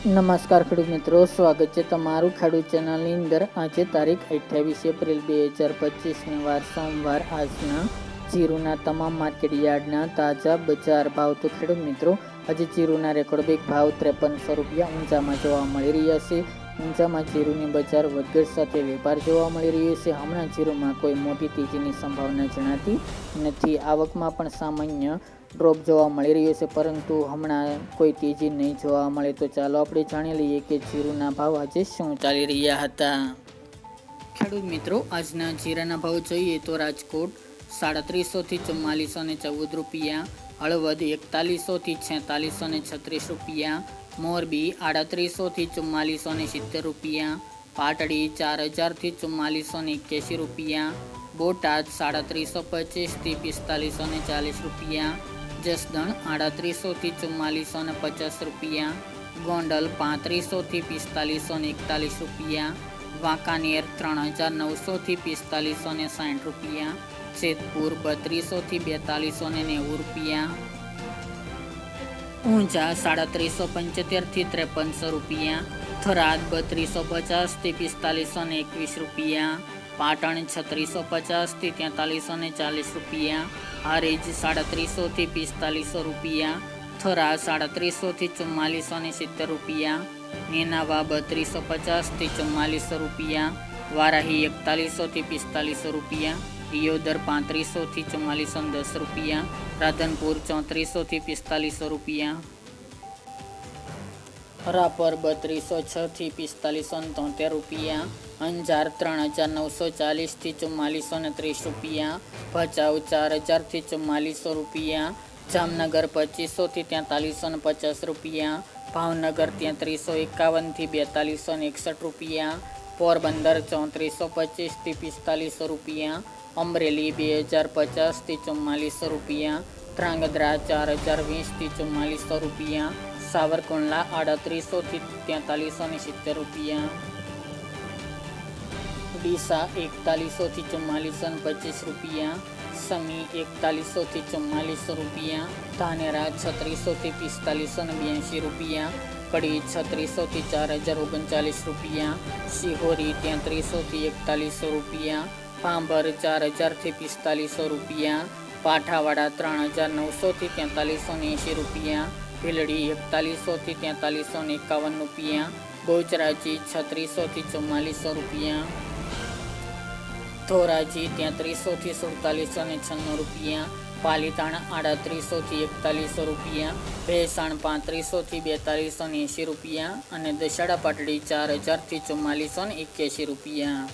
નમસ્કાર ખેડૂત મિત્રો, સ્વાગત છે તમારું ખેડૂત ચેનલની અંદર. આજે તારીખ અઠ્યાવીસ એપ્રિલ બે હજાર પચીસને વાર સોમવાર. આજના જીરુના તમામ માર્કેટ યાર્ડના તાજા બજાર ભાવ. તો ખેડૂત મિત્રો, આજે જીરુના રેકોર્ડ બેક ભાવ ત્રેપનસો રૂપિયા ઊંચામાં જોવા મળી રહ્યા છે. ઊંચામાં જીરુની બજાર વધઘટ સાથે વેપાર જોવા મળી રહ્યો છે. હમણાં જીરુમાં કોઈ મોટી તેજીની સંભાવના જણાતી નથી. આવકમાં પણ સામાન્ય ડ્રોપ જોવા મળી રહ્યો છે, પરંતુ હમણાં કોઈ તેજી નહીં જોવા મળે. તો ચાલો આપણે જાણી લઈએ કે જીરુના ભાવ આજે શું ચાલી રહ્યા હતા. ખેડૂત મિત્રો, આજના જીરાના ભાવ જોઈએ તો રાજકોટ સાડત્રીસોથી ચુમ્માલીસો ને ચૌદ રૂપિયા, હળવદ એકતાલીસોથી છેતાલીસો ને છત્રીસ રૂપિયા મોરબી આડત્રીસોથી ચુમ્માલીસો ને સિત્તેર રૂપિયા, પાટડી ચાર હજારથી ચુમ્માલીસો ને એક્યાસી રૂપિયા, બોટાદ સાડત્રીસો પચીસથી પિસ્તાલીસો ને ચાલીસ રૂપિયા, જસદણ આડત્રીસોથી ચુમ્માલીસો ને પચાસ રૂપિયા, ગોંડલ પાંત્રીસોથી પિસ્તાલીસો ને એકતાલીસ રૂપિયા, વાંકાનેર ત્રણ હજાર નવસોથી પિસ્તાલીસો ને સાઠ રૂપિયા, જેતપુર બત્રીસોથી બેતાલીસો ને નેવું રૂપિયા ઊંઝા સાડત્રીસો પંચોતેરથી ત્રેપનસો રૂપિયા, થરાદ બત્રીસો પચાસથી પિસ્તાલીસો ને એકવીસ રૂપિયા, પાટણ છત્રીસો પચાસથી તેતાલીસો ને ચાલીસ રૂપિયા, હારીજ સાડત્રીસોથી પિસ્તાલીસો રૂપિયા, થરા સાડત્રીસોથી ચુમ્માલીસો ને સિત્તેર રૂપિયા નેનાવા બત્રીસો પચાસથી ચુમ્માલીસો રૂપિયા, વારાહી એકતાલીસોથી પિસ્તાલીસો રૂપિયા દિયોદર પાંત્રીસોથી ચુમ્માલીસો દસ રૂપિયા, રાધનપુર ચોત્રીસોથી પિસ્તાલીસો રૂપિયા. રાપર બત્રીસો છથી પિસ્તાલીસો તોતેર રૂપિયા, અંજાર ત્રણ હજાર નવસો ચાલીસથી ચુમ્માલીસો ને ત્રીસ રૂપિયા, ભચાઉ ચાર હજારથી ચુમ્માલીસો રૂપિયા, જામનગર પચીસોથી તેતાલીસો ને પચાસ રૂપિયા, ભાવનગર તેત્રીસો એકાવનથી બેતાલીસો ને એકસઠ રૂપિયા, પોરબંદર ચોત્રીસો પચીસથી પિસ્તાલીસો રૂપિયા અમરેલી બે હજાર પચાસથી ચુમ્માલીસો રૂપિયા ધ્રાંગધ્રા ચાર હજાર વીસથી ચુમ્માલીસો રૂપિયા સાવરકુંડલા આડત્રીસોથી તેતાલીસો ને સિત્તેર રૂપિયા ડીસા એકતાલીસોથી ચુમ્માલીસો ને પચીસ રૂપિયા સમી એકતાલીસોથી ચુમ્માલીસો રૂપિયા ધાનેરા છત્રીસોથી પિસ્તાલીસો ને બ્યાસી રૂપિયા કડી છત્રીસોથી ચાર હજાર ઓગણચાલીસ રૂપિયા શિહોરી તેત્રીસોથી એકતાલીસો રૂપિયા પાંભર ચાર હજારથી પિસ્તાલીસો રૂપિયા, પાઠાવાડા ત્રણ હજાર નવસોથી તેતાલીસો એંશી રૂપિયા, ભીલડી એકતાલીસોથી તેતાલીસો ને એકાવન રૂપિયા બહુચરાજી છત્રીસોથી ચુમ્માલીસો રૂપિયા, ધોરાજી તેત્રીસોથી સુડતાલીસો ને છન્નું રૂપિયા, પાલીતાણા આડત્રીસોથી એકતાલીસો રૂપિયા, ભેસાણ પાંત્રીસોથી બેતાલીસો ને એંશી રૂપિયા અને દશાડા પાટડી ચાર હજારથી ચુમ્માલીસો ને એક્યાસી રૂપિયા.